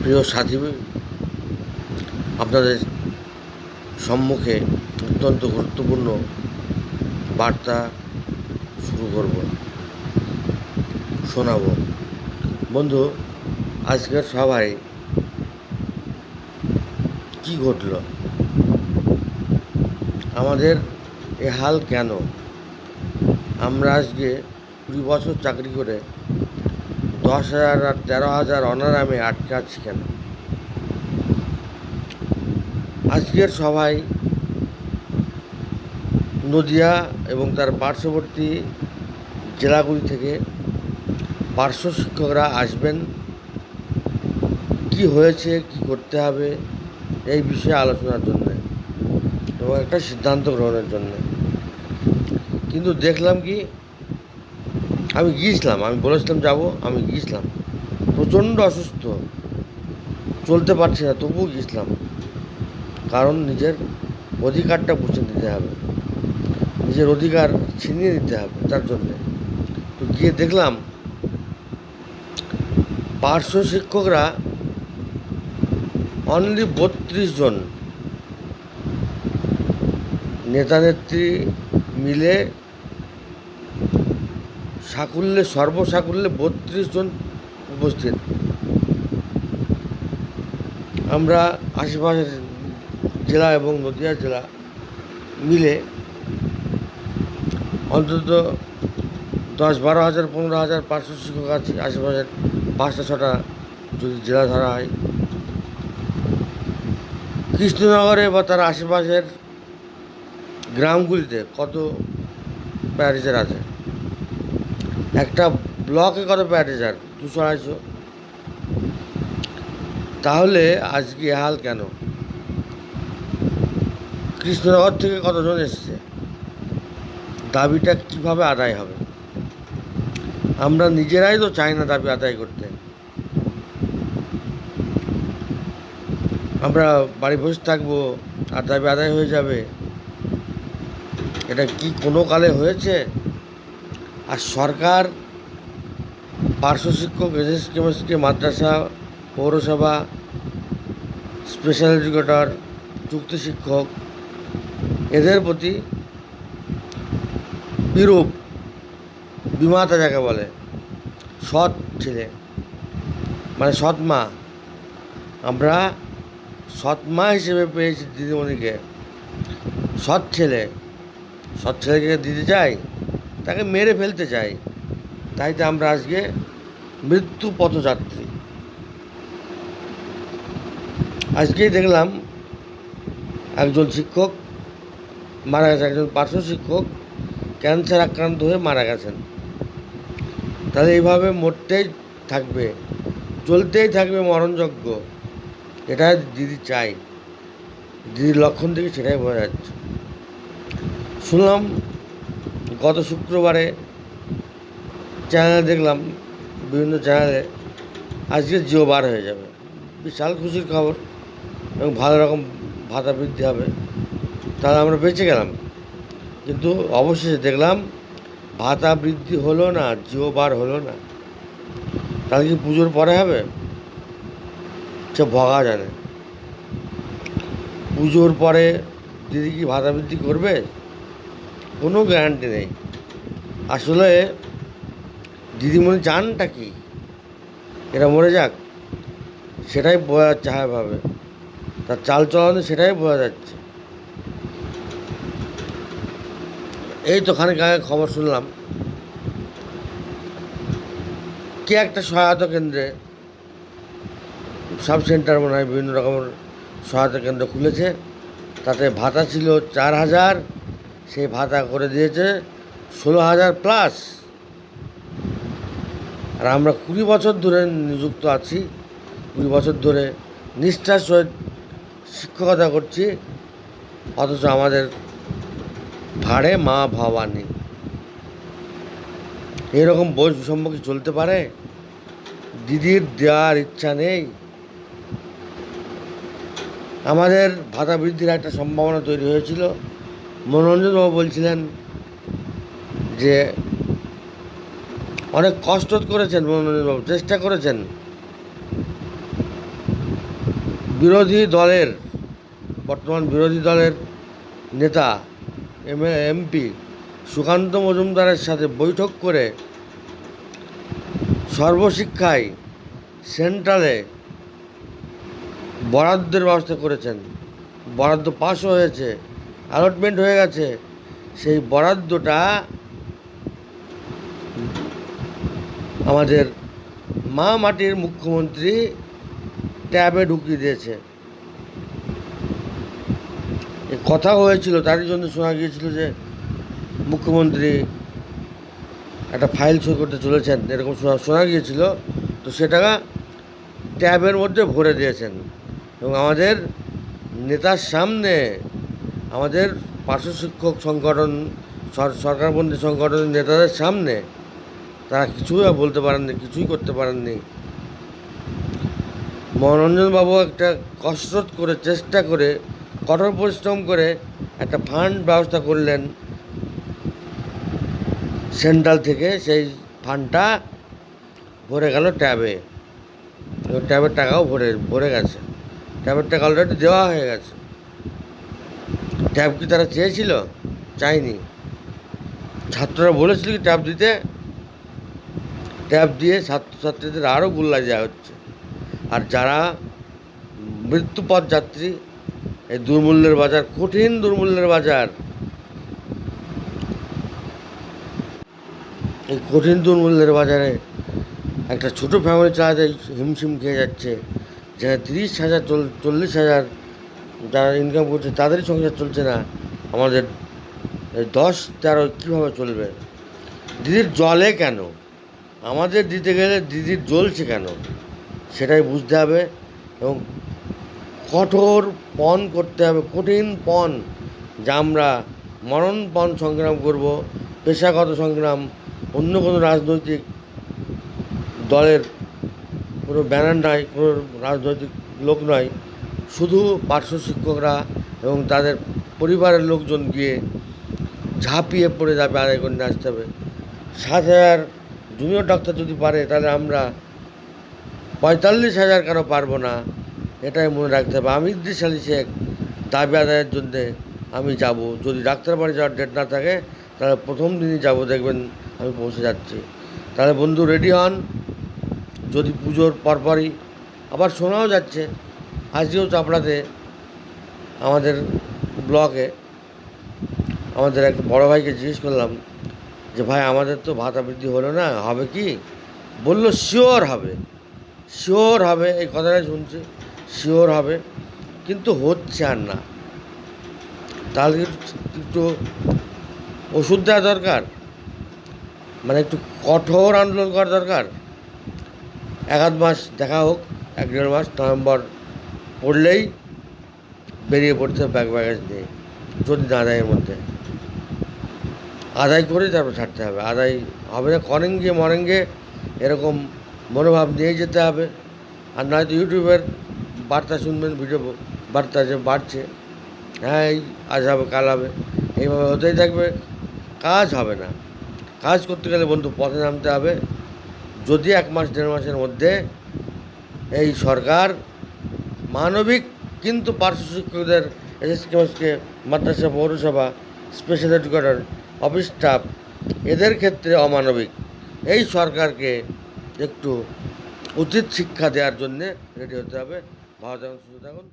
প্রিয় সাথী, আপনাদের সম্মুখে অত্যন্ত গুরুত্বপূর্ণ বার্তা শুরু করব, শোনাব। বন্ধু, আজকের সবাই কি ঘটল? আমাদের এ হাল কেন? আমরা আজকে কুড়ি বছর চাকরি করে দশ হাজার আর তেরো হাজার অনারামে আটকে আছি কেন? আজকের সভায় নদিয়া এবং তার পার্শ্ববর্তী জেলাগুলি থেকে পার্শ্ব শিক্ষকরা আসবেন। কি হয়েছে, কি করতে হবে, এই বিষয়ে আলোচনার জন্য এবং একটা সিদ্ধান্ত গ্রহণের জন্য। কিন্তু দেখলাম কি আমি গিয়েছিলাম, আমি বলেছিলাম যাব, আমি গিয়েছিলাম। প্রচণ্ড অসুস্থ। চলতে পারছি না, তবুও গিয়েছিলাম। কারণ নিজের অধিকারটা বুঝে নিতে হবে। নিজের অধিকার ছিনিয়ে নিতে হবে তার জন্যে। তো গিয়ে দেখলাম, পার্শ্ব শিক্ষকরা অনলি বত্রিশ জন নেতা নেত্রী মিলে সাকুল্যে, সর্বসাকুল্যে বত্রিশ জন উপস্থিত। আমরা আশেপাশের জেলা এবং নদীয়া জেলা মিলে অন্তত দশ বারো হাজার, পনেরো হাজার, পাঁচশো শিক্ষক আছে। আশেপাশের পাঁচটা, ছটা যদি জেলা ধরা হয়। কৃষ্ণনগরে বা তার আশেপাশের গ্রামগুলিতে কত প্যারিজার আছে? একটা ব্লকে কত প্যারিজার দুশো আড়াইশো। তাহলে আজকে হাল কেন? কৃষ্ণনগর থেকে কতজন এসছে? দাবিটা কীভাবে আদায় হবে? আমরা নিজেরাই তো চাই না দাবি আদায় করতে। আমরা বাড়ি বসে থাকব, আর দাবি আদায় হয়ে যাবে। এটা কি কোনো কালে হয়েছে? আর সরকার, পার্শ্ব শিক্ষক কেমিস্ট্রি মাদ্রাসা, পৌরসভা স্পেশাল এডুকেটর চুক্তি শিক্ষক, এদের প্রতি বিরূপ বিমাতা যাকে বলে। সৎ ছেলে। মানে সৎ মা। আমরা সৎ মা হিসেবে পেয়েছি দিদিমণিকে। সৎ ছেলে। সৎ ছেলেকে দিতে চাই? তাকে মেরে ফেলতে চাই। তাই তো আমরা আজকে মৃত্যু পথযাত্রী। আজকেই দেখলাম একজন শিক্ষক মারা গেছে, একজন পার্শ্ব শিক্ষক ক্যান্সার আক্রান্ত হয়ে মারা গেছেন। তাহলে এইভাবে মরতেই থাকবে, চলতেই থাকবে মরণযজ্ঞ। এটা দিদি চাই। দিদির লক্ষণ থেকে সেটাই বোঝা যাচ্ছে। শুনলাম গত শুক্রবারে চ্যানেলে দেখলাম, বিভিন্ন চ্যানেলে আজকে জিও বার হয়ে যাবে। বিশাল খুশির খবর এবং ভালো রকম ভাতা বৃদ্ধি হবে, তাহলে আমরা বেঁচে গেলাম। কিন্তু অবশেষে দেখলাম, ভাতা বৃদ্ধি হলো না, জিও বার হলো না। তাহলে কি পুজোর পরে হবে? সে ভগা জানে। পুজোর পরে দিদি কি ভাতা বৃদ্ধি করবে? কোনো গ্যারান্টি নেই। আসলে দিদিমণি চানটা কি? এরা মরে যাক, সেটাই বোঝা যাচ্ছে হায়ভাবে তার চাল চলনে সেটাই বোঝা যাচ্ছে। এই তো খানিক আগে খবর শুনলাম। কে একটা সহায়তা কেন্দ্রে, সাব সেন্টার মনে হয় বিভিন্ন রকমের সহায়তা কেন্দ্র খুলেছে। তাতে ভাতা ছিল চার হাজার সেই ভাতা করে দিয়েছে ষোলো হাজার প্লাস। আর আমরা কুড়ি বছর ধরে নিযুক্ত আছি, কুড়ি বছর ধরে নিষ্ঠার সহিত শিক্ষকতা করছি, অথচ আমাদের ভাড়ে মা ভবানী এরকম বৈষম্য কি চলতে পারে? দিদির দেওয়ার ইচ্ছা নেই। আমাদের ভাতা বৃদ্ধির একটা সম্ভাবনা তৈরি হয়েছিল। মনোরঞ্জনবাবু বলছিলেন যে অনেক কষ্ট করেছেন মনোরঞ্জনবাবু চেষ্টা করেছেন। বিরোধী দলের, বর্তমান বিরোধী দলের নেতা, এম, এমপি সুকান্ত মজুমদারের সাথে বৈঠক করে সর্বশিক্ষায় সেন্ট্রালে বরাদ্দের ব্যবস্থা করেছেন। বরাদ্দ পাসও হয়েছে। অ্যালটমেন্ট হয়ে গেছে। সেই বরাদ্দটা আমাদের মা মাটির মুখ্যমন্ত্রী ট্যাবে ঢুকিয়ে দিয়েছে। কথা হয়েছিল, তারই জন্য শোনা গিয়েছিল যে মুখ্যমন্ত্রী একটা ফাইল সই করতে চলেছেন, এরকম শোনা শোনা গিয়েছিল। তো সেটা ট্যাবের মধ্যে ভরে দিয়েছেন। এবং আমাদের নেতার সামনে আমাদের পার্শ্ব শিক্ষক সংগঠন, সর- সরকারপন্থী সংগঠনের নেতাদের সামনে তারা কিছুই বলতে পারেননি, কিছুই করতে পারেননি। মনোরঞ্জনবাবু একটা কসরত করে, চেষ্টা করে, কঠোর পরিশ্রম করে একটা ফান্ড ব্যবস্থা করলেন। সেন্ট্রাল থেকে সেই ফান্ডটা ভরে গেল ট্যাবে। ট্যাবের টাকাও ভরে ভরে গেছে। ট্যাবের টাকা অলরেডি দেওয়া হয়ে গেছে। ট্যাব কি তারা চেয়েছিল? চাইনি। ছাত্ররা বলেছিল কি ট্যাব দিতে? ট্যাব দিয়ে ছাত্রছাত্রীদের আরও গুল্লা দেওয়া হচ্ছে। আর যারা মৃত্যুপথ যাত্রী, এই দুর্মূল্যের বাজার, কঠিন দুর্মূল্যের বাজার, এই কঠিন দুর্মূল্যের বাজারে একটা ছোটো ফ্যামিলি চালাতে হিমশিম খেয়ে যাচ্ছে। যেখানে তিরিশ হাজার, চল- চল্লিশ হাজার যারা ইনকাম করছে, তাদেরই সংসার চলছে না। আমাদের দশ, তেরো কীভাবে চলবে? দিদির জলে কেন? আমাদের দিতে গেলে দিদির জ্বলছে কেন? সেটাই বুঝতে হবে এবং কঠোর পণ করতে হবে, কঠিন পণ। যা আমরা মরণপণ সংগ্রাম করব, পেশাগত সংগ্রাম অন্য কোনো রাজনৈতিক দলের কোনো ব্যানার নয় কোনো রাজনৈতিক লোক নয়। শুধু পার্শ্ব শিক্ষকরা এবং তাদের পরিবারের লোকজন গিয়ে ঝাঁপিয়ে পড়ে যাবে আদায় করে আসতে হবে। সাত হাজার জুনিয়র ডাক্তার যদি পারে, তাহলে আমরা পঁয়তাল্লিশ হাজার কেন পারব না? এটাই মনে রাখতে হবে। আমি ইদ্রিস শেখ দাবি আদায়ের জন্যে আমি যাব। যদি ডাক্তার বাড়ি যাওয়ার ডেট না থাকে, তাহলে প্রথম দিনই যাব। দেখবেন আমি পৌঁছে যাচ্ছি। তাহলে বন্ধু রেডি হন। যদি পুজোর পরপরই, আবার শোনাও যাচ্ছে। আজকেও চাপড়াতে আমাদের ব্লকে আমাদের এক বড় ভাইকে জিজ্ঞেস করলাম যে, ভাই, আমাদের তো ভাতা বৃদ্ধি হলো না, হবে কি? বলল, শিওর হবে শিওর হবে। এই কথাটাই শুনছি, শিওর হবে, কিন্তু হচ্ছে আর না। তাহলে একটু- ওষুধ দেওয়া দরকার? মানে একটু কঠোর আন্দোলন করা দরকার? এক আধ মাস দেখা হোক, এক দেড় মাস, নভেম্বর পড়লেই বেরিয়ে পড়তে হবে, ব্যাগ ব্যাগেজ নিয়ে যদি না আদায়ের মধ্যে। আদায় করে তারপর ছাড়তে হবে। আদায় হবে না করেঙ্গে মরেঙ্গে এরকম মনোভাব নিয়ে যেতে হবে। আর নয়তো ইউটিউবের বার্তা শুনবেন, ভিডিও বার্তা যে বাড়ছে হ্যাঁ এই আজ হবে, কাল হবে, এইভাবে হতেই থাকবে। কাজ হবে না। কাজ করতে গেলে বন্ধু পথে নামতে হবে। যদি এক মাস, দেড় মাসের মধ্যে এই সরকার মানবিক কিন্তু পার্শ্ব শিক্ষকদের এসএসকে মাদ্রাসা, পৌরসভা স্পেশাল এডুকেটর অফিস স্টাফ এদের ক্ষেত্রে অমানবিক। এই সরকারকে একটু উচিত শিক্ষা দেওয়ার জন্যে রেডি হতে হবে। ভালো থাকুন, সুস্থ থাকুন।